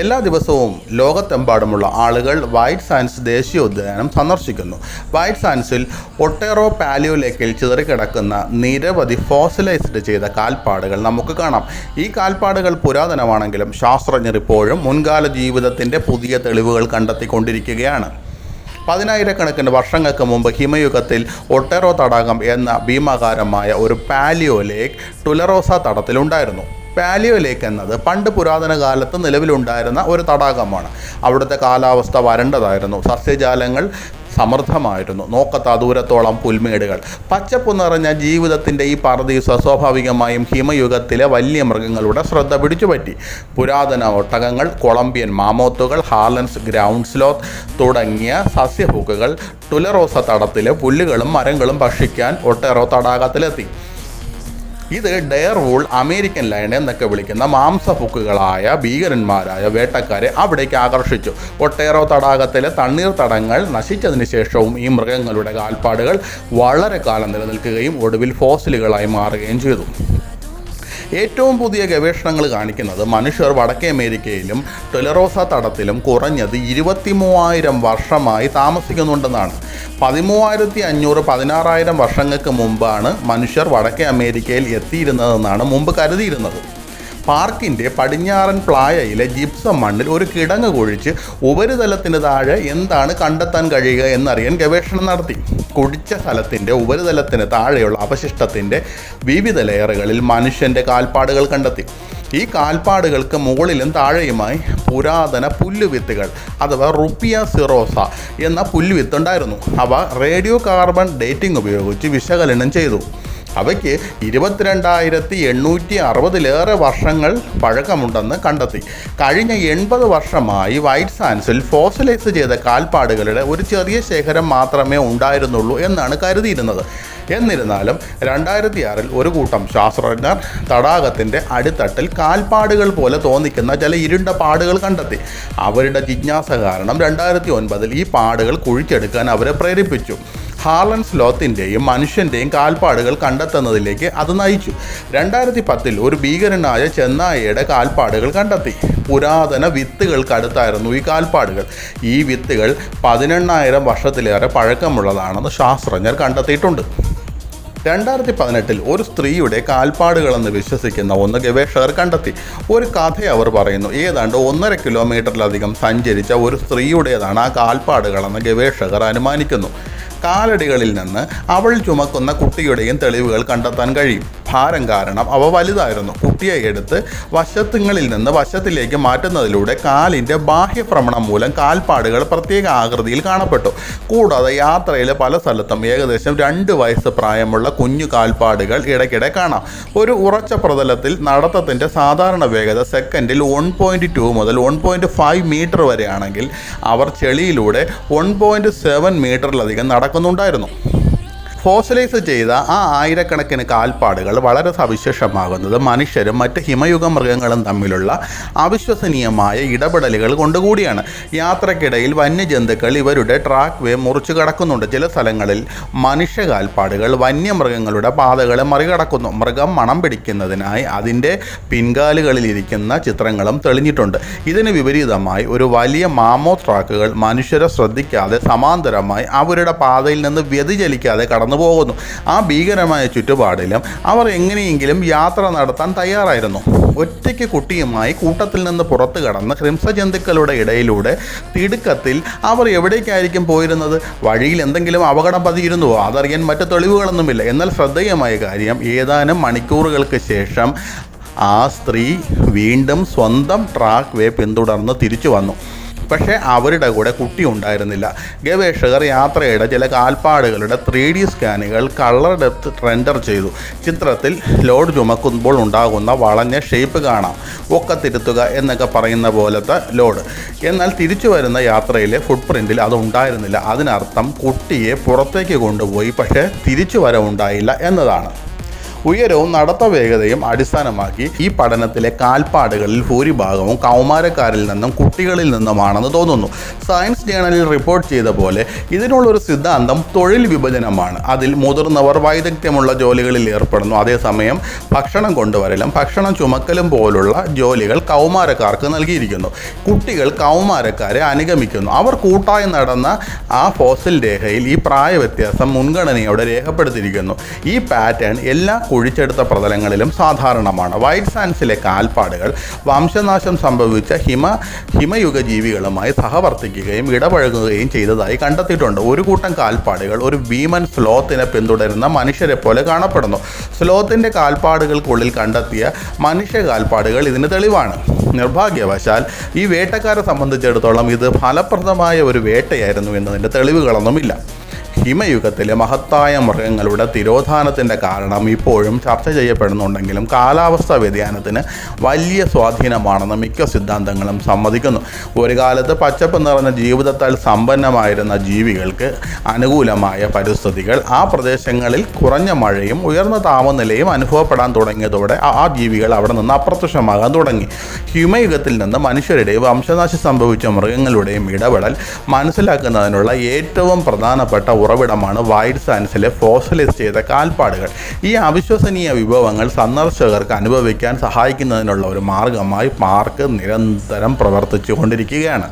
എല്ലാ ദിവസവും ലോകത്തെമ്പാടുമുള്ള ആളുകൾ വൈറ്റ് സാൻസ് ദേശീയോദ്യാനം സന്ദർശിക്കുന്നു. വൈറ്റ് സയൻസിൽ ഒട്ടേറോ പാലിയോലേക്കിൽ ചിതറിക്കിടക്കുന്ന നിരവധി ഫോസിലൈസ്ഡ് ചെയ്ത കാൽപ്പാടുകൾ നമുക്ക് കാണാം. ഈ കാൽപ്പാടുകൾ പുരാതനമാണെങ്കിലും ശാസ്ത്രജ്ഞർ ഇപ്പോഴും മുൻകാല ജീവിതത്തിന്റെ പുതിയ തെളിവുകൾ കണ്ടെത്തിക്കൊണ്ടിരിക്കുകയാണ്. പതിനായിരക്കണക്കിന് വർഷങ്ങൾക്ക് മുമ്പ് ഹിമയുഗത്തിൽ ഒട്ടേറോ തടാകം എന്ന ഭീമാകാരമായ ഒരു പാലിയോ ലേക്ക് ടുലറോസ തടത്തിലുണ്ടായിരുന്നു. പാലിയോ ലേക്ക് എന്നത് പണ്ട് പുരാതന കാലത്ത് നിലവിലുണ്ടായിരുന്ന ഒരു തടാകമാണ്. അവിടുത്തെ കാലാവസ്ഥ വരണ്ടതായിരുന്നു. സസ്യജാലങ്ങൾ സമൃദ്ധമായിരുന്നു. നോക്കത്ത ദൂരത്തോളം പുൽമേടുകൾ. പച്ചപ്പ് നിറഞ്ഞ ജീവിതത്തിന്റെ ഈ പറദീസ സ്വാഭാവികമായും ഹിമയുഗത്തിലെ വലിയ മൃഗങ്ങളുടെ ശ്രദ്ധ പിടിച്ചുപറ്റി. പുരാതന ഒട്ടകങ്ങൾ കൊളംബിയൻ മാമോത്തുകൾ ഹാർലൻസ് ഗ്രൗണ്ട് സ്ലോത്ത് തുടങ്ങിയ സസ്യഭൂക്കുകൾ ടുലറോസ തടത്തിലെ പുല്ലുകളും മരങ്ങളും ഭക്ഷിക്കാൻ ഒട്ടേറോ തടാകത്തിലെത്തി. ഇത് ഡെയർ വൂൾ അമേരിക്കൻ ലയൺ എന്നൊക്കെ വിളിക്കുന്ന മാംസഭുക്കുകളായ ഭീകരന്മാരായ വേട്ടക്കാരെ അവിടേക്ക് ആകർഷിച്ചു. ഒട്ടേറോ തടാകത്തിലെ തണ്ണീർ തടങ്ങൾ നശിച്ചതിന് ശേഷവും ഈ മൃഗങ്ങളുടെ കാൽപ്പാടുകൾ വളരെ കാലം നിലനിൽക്കുകയും ഒടുവിൽ ഫോസിലുകളായി മാറുകയും ചെയ്തു. ഏറ്റവും പുതിയ ഗവേഷണങ്ങൾ കാണിക്കുന്നത് മനുഷ്യർ വടക്കേ അമേരിക്കയിലും ടൊലറോസ തടത്തിലും കുറഞ്ഞത് ഇരുപത്തി മൂവായിരം വർഷമായി താമസിക്കുന്നുണ്ടെന്നാണ്. പതിമൂവായിരത്തി അഞ്ഞൂറ് പതിനാറായിരം വർഷങ്ങൾക്ക് മുമ്പാണ് മനുഷ്യർ വടക്കേ അമേരിക്കയിൽ എത്തിയിരുന്നതെന്നാണ് മുമ്പ് കരുതിയിരുന്നത്. പാർക്കിന്റെ പടിഞ്ഞാറൻ പ്ലായയിലെ ജിപ്സം മണ്ണിൽ ഒരു കിടങ്ങ് കുഴിച്ച് ഉപരിതലത്തിന് താഴെ എന്താണ് കണ്ടെത്താൻ കഴിയുക എന്നറിയാൻ ഗവേഷണം നടത്തി. കുഴിച്ച സ്ഥലത്തിന്റെ ഉപരിതലത്തിന് താഴെയുള്ള അവശിഷ്ടത്തിന്റെ വിവിധ ലെയറുകളിൽ മനുഷ്യന്റെ കാൽപ്പാടുകൾ കണ്ടെത്തി. ഈ കാൽപ്പാടുകൾക്ക് മുകളിലും താഴെയുമായി പുരാതന പുല്ലുവിത്തുകൾ അഥവാ റുപ്പിയ സിറോസ എന്ന പുല്ലുവിത്തുണ്ടായിരുന്നു അവ റേഡിയോ കാർബൺ ഡേറ്റിംഗ് ഉപയോഗിച്ച് വിശകലനം ചെയ്തു. അവയ്ക്ക് ഇരുപത്തിരണ്ടായിരത്തി എണ്ണൂറ്റി അറുപതിലേറെ വർഷങ്ങൾ പഴക്കമുണ്ടെന്ന് കണ്ടെത്തി. കഴിഞ്ഞ എൺപത് വർഷമായി വൈറ്റ് സാൻസിൽ ഫോസിലൈസ് ചെയ്ത കാൽപ്പാടുകളുടെ ഒരു ചെറിയ ശേഖരം മാത്രമേ ഉണ്ടായിരുന്നുള്ളൂ എന്നാണ് കരുതിയിരുന്നത്. എന്നിരുന്നാലും രണ്ടായിരത്തി ആറിൽ ഒരു കൂട്ടം ശാസ്ത്രജ്ഞർ തടാകത്തിന്റെ അടിത്തട്ടിൽ കാൽപ്പാടുകൾ പോലെ തോന്നിക്കുന്ന ചില ഇരുണ്ട പാടുകൾ കണ്ടെത്തി. അവരുടെ ജിജ്ഞാസ കാരണം രണ്ടായിരത്തി ഒൻപതിൽ ഈ പാടുകൾ കുഴിച്ചെടുക്കാൻ അവരെ പ്രേരിപ്പിച്ചു. ഹാർലൻ സ്ലോത്തിന്റെയും മനുഷ്യന്റെയും കാൽപ്പാടുകൾ കണ്ടെത്തുന്നതിലേക്ക് അത് നയിച്ചു. രണ്ടായിരത്തി പത്തിൽ ഒരു ഭീകരനായ ചെന്നായയുടെ കാൽപ്പാടുകൾ കണ്ടെത്തി. പുരാതന വിത്തുകൾക്കടുത്തായിരുന്നു ഈ കാൽപ്പാടുകൾ. ഈ വിത്തുകൾ പതിനെണ്ണായിരം വർഷത്തിലേറെ പഴക്കമുള്ളതാണെന്ന് ശാസ്ത്രജ്ഞർ കണ്ടെത്തിയിട്ടുണ്ട്. രണ്ടായിരത്തി പതിനെട്ടിൽ ഒരു സ്ത്രീയുടെ കാൽപ്പാടുകളെന്ന് വിശ്വസിക്കുന്ന ഒന്ന് ഗവേഷകർ കണ്ടെത്തി. ഒരു കഥ അവർ പറയുന്നു ഏതാണ്ട് ഒന്നര കിലോമീറ്ററിലധികം സഞ്ചരിച്ച ഒരു സ്ത്രീയുടേതാണ് ആ കാൽപ്പാടുകളെന്ന് ഗവേഷകർ അനുമാനിക്കുന്നു. കാലടികളിൽ നിന്ന് അവൾ ചുമക്കുന്ന കുട്ടിയുടെയും തെളിവുകൾ കണ്ടെത്താൻ കഴിയും. ഭാരം കാരണം അവ വലുതായിരുന്നു. കുട്ടിയെ എടുത്ത് വശത്തുങ്ങളിൽ നിന്ന് വശത്തിലേക്ക് മാറ്റുന്നതിലൂടെ കാലിന്റെ ബാഹ്യഭ്രമണം മൂലം കാൽപ്പാടുകൾ പ്രത്യേക ആകൃതിയിൽ കാണപ്പെട്ടു. കൂടാതെ യാത്രയിൽ പല സ്ഥലത്തും ഏകദേശം രണ്ട് വയസ്സ് പ്രായമുള്ള കുഞ്ഞു കാൽപ്പാടുകൾ ഇടയ്ക്കിടെ കാണാം. ഒരു ഉറച്ച പ്രതലത്തിൽ നടത്തത്തിന്റെ സാധാരണ വേഗത സെക്കൻഡിൽ വൺ പോയിന്റ് ടു മുതൽ വൺ പോയിന്റ് ഫൈവ് മീറ്റർ വരെയാണെങ്കിൽ അവർ ചെളിയിലൂടെ വൺ പോയിന്റ് സെവൻ മീറ്ററിലധികം നടക്കുന്നുണ്ടായിരുന്നു. ഫോസിലൈസ് ചെയ്ത ആ ആയിരക്കണക്കിന് കാൽപ്പാടുകൾ വളരെ സവിശേഷമാകുന്നത് മനുഷ്യരും മറ്റ് ഹിമയുഗ മൃഗങ്ങളും തമ്മിലുള്ള അവിശ്വസനീയമായ ഇടപെടലുകൾ കൊണ്ടുകൂടിയാണ്. യാത്രക്കിടയിൽ വന്യജന്തുക്കൾ ഇവരുടെ ട്രാക്ക് വേ മുറിച്ചു കടക്കുന്നുണ്ട്. ചില സ്ഥലങ്ങളിൽ മനുഷ്യ കാൽപ്പാടുകൾ വന്യമൃഗങ്ങളുടെ പാതകളെ മറികടക്കുന്നു. മൃഗം മണം പിടിക്കുന്നതിനായി അതിന്റെ പിൻകാലുകളിൽ ഇരിക്കുന്ന ചിത്രങ്ങളും തെളിഞ്ഞിട്ടുണ്ട്. ഇതിന് വിപരീതമായി ഒരു വലിയ മാമോ ട്രാക്കുകൾ മനുഷ്യരെ ശ്രദ്ധിക്കാതെ സമാന്തരമായി അവരുടെ പാതയിൽ നിന്ന് വ്യതിചലിക്കാതെ കടന്നു പോകുന്നു. ആ ഭീകരമായ ചുറ്റുപാടിലും അവർ എങ്ങനെയെങ്കിലും യാത്ര നടത്താൻ തയ്യാറായിരുന്നു. ഒറ്റയ്ക്ക് കുട്ടിയുമായി കൂട്ടത്തിൽ നിന്ന് പുറത്തു കടന്ന് ഹിംസജന്തുക്കളുടെ ഇടയിലൂടെ തിടുക്കത്തിൽ അവർ എവിടേക്കായിരിക്കും പോയിരുന്നത്? വഴിയിൽ എന്തെങ്കിലും അപകടം പതിയിരുന്നുവോ? അതറിയാൻ മറ്റു തെളിവുകളൊന്നുമില്ല. എന്നാൽ ശ്രദ്ധേയമായ കാര്യം ഏതാനും മണിക്കൂറുകൾക്ക് ശേഷം ആ സ്ത്രീ വീണ്ടും സ്വന്തം ട്രാക്ക് വേ പിന്തുടർന്ന് തിരിച്ചു വന്നു. പക്ഷേ അവരുടെ കൂടെ കുട്ടി ഉണ്ടായിരുന്നില്ല ഗവേഷകർ യാത്രയുടെ ചില കാൽപ്പാടുകളുടെ ത്രീ ഡി സ്കാനുകൾ കളർ ഡെപ്ത് റെൻഡർ ചെയ്തു. ചിത്രത്തിൽ ലോഡ് ചുമക്കുമ്പോൾ ഉണ്ടാകുന്ന വളഞ്ഞ ഷേപ്പ് കാണാം. ഒക്കത്തിരുത്തുക എന്നൊക്കെ പറയുന്ന പോലത്തെ ലോഡ്. എന്നാൽ തിരിച്ചു വരുന്ന യാത്രയിലെ ഫുട് പ്രിന്റിൽ അത് ഉണ്ടായിരുന്നില്ല. അതിനർത്ഥം കുട്ടിയെ പുറത്തേക്ക് കൊണ്ടുപോയി പക്ഷേ തിരിച്ചു വരവുണ്ടായില്ല എന്നതാണ്. ഉയരവും നടത്ത വേഗതയും അടിസ്ഥാനമാക്കി ഈ പഠനത്തിലെ കാൽപ്പാടുകളിൽ ഭൂരിഭാഗവും കൗമാരക്കാരിൽ നിന്നും കുട്ടികളിൽ നിന്നുമാണെന്ന് തോന്നുന്നു. സയൻസ് ജേണലിൽ റിപ്പോർട്ട് ചെയ്ത പോലെ ഇതിനുള്ളൊരു സിദ്ധാന്തം തൊഴിൽ വിഭജനമാണ്. അതിൽ മുതിർന്നവർ വൈദഗ്ധ്യമുള്ള ജോലികളിൽ ഏർപ്പെടുന്നു. അതേസമയം ഭക്ഷണം കൊണ്ടുവരലും ഭക്ഷണം ചുമക്കലും പോലുള്ള ജോലികൾ കൗമാരക്കാർക്ക് നൽകിയിരിക്കുന്നു. കുട്ടികൾ കൗമാരക്കാരെ അനുഗമിക്കുന്നു. അവർ കൂട്ടായി നടന്ന ആ ഫോസിൽ രേഖയിൽ ഈ പ്രായ വ്യത്യാസം മുൻഗണനയോടെ രേഖപ്പെടുത്തിയിരിക്കുന്നു. ഈ പാറ്റേൺ എല്ലാ കുഴിച്ചെടുത്ത പ്രതലങ്ങളിലും സാധാരണമാണ്. വൈറ്റ് സാൻസിലെ കാൽപ്പാടുകൾ വംശനാശം സംഭവിച്ച ഹിമ ഹിമയുഗ ജീവികളുമായി സഹവർത്തിക്കുകയും ഇടപഴകുകയും ചെയ്തതായി കണ്ടെത്തിയിട്ടുണ്ട്. ഒരു കൂട്ടം കാൽപ്പാടുകൾ ഒരു ഭീമൻ സ്ലോത്തിനെ പിന്തുടരുന്ന മനുഷ്യരെ പോലെ കാണപ്പെടുന്നു. സ്ലോത്തിന്റെ കാൽപ്പാടുകൾക്കുള്ളിൽ കണ്ടെത്തിയ മനുഷ്യ കാൽപ്പാടുകൾ ഇതിന് തെളിവാണ്. നിർഭാഗ്യവശാൽ ഈ വേട്ടക്കാരെ സംബന്ധിച്ചിടത്തോളം ഇത് ഫലപ്രദമായ ഒരു വേട്ടയായിരുന്നു എന്നതിന്റെ തെളിവുകളൊന്നുമില്ല. ഹിമയുഗത്തിലെ മഹത്തായ മൃഗങ്ങളുടെ തിരോധാനത്തിന്റെ കാരണം ഇപ്പോഴും ചർച്ച ചെയ്യപ്പെടുന്നുണ്ടെങ്കിലും കാലാവസ്ഥാ വ്യതിയാനത്തിന് വലിയ സ്വാധീനമാണെന്ന് മിക്ക സിദ്ധാന്തങ്ങളും സമ്മതിക്കുന്നു. ഒരു കാലത്ത് പച്ചപ്പ് നിറഞ്ഞ ജീവിതത്താൽ സമ്പന്നമായിരുന്ന ജീവികൾക്ക് അനുകൂലമായ പരിസ്ഥിതികൾ ആ പ്രദേശങ്ങളിൽ കുറഞ്ഞ മഴയും ഉയർന്ന താപനിലയും അനുഭവപ്പെടാൻ തുടങ്ങിയതോടെ ആ ജീവികൾ അവിടെ നിന്ന് അപ്രത്യക്ഷമാകാൻ തുടങ്ങി. ഹിമയുഗത്തിൽ നിന്ന് മനുഷ്യരുടെയും വംശനാശം സംഭവിച്ച മൃഗങ്ങളുടെയും ഇടപെടൽ മനസ്സിലാക്കുന്നതിനുള്ള ഏറ്റവും പ്രധാനപ്പെട്ട ഉറവിടമാണ് വൈഡ് സയൻസിലെ ഫോസിലൈസ് ചെയ്ത കാൽപ്പാടുകൾ. ഈ അവിശ്വസനീയ വിഭവങ്ങൾ സന്ദർശകർക്ക് അനുഭവിക്കാൻ സഹായിക്കുന്നതിനുള്ള ഒരു മാർഗമായി പാർക്ക് നിരന്തരം പ്രവർത്തിച്ചു കൊണ്ടിരിക്കുകയാണ്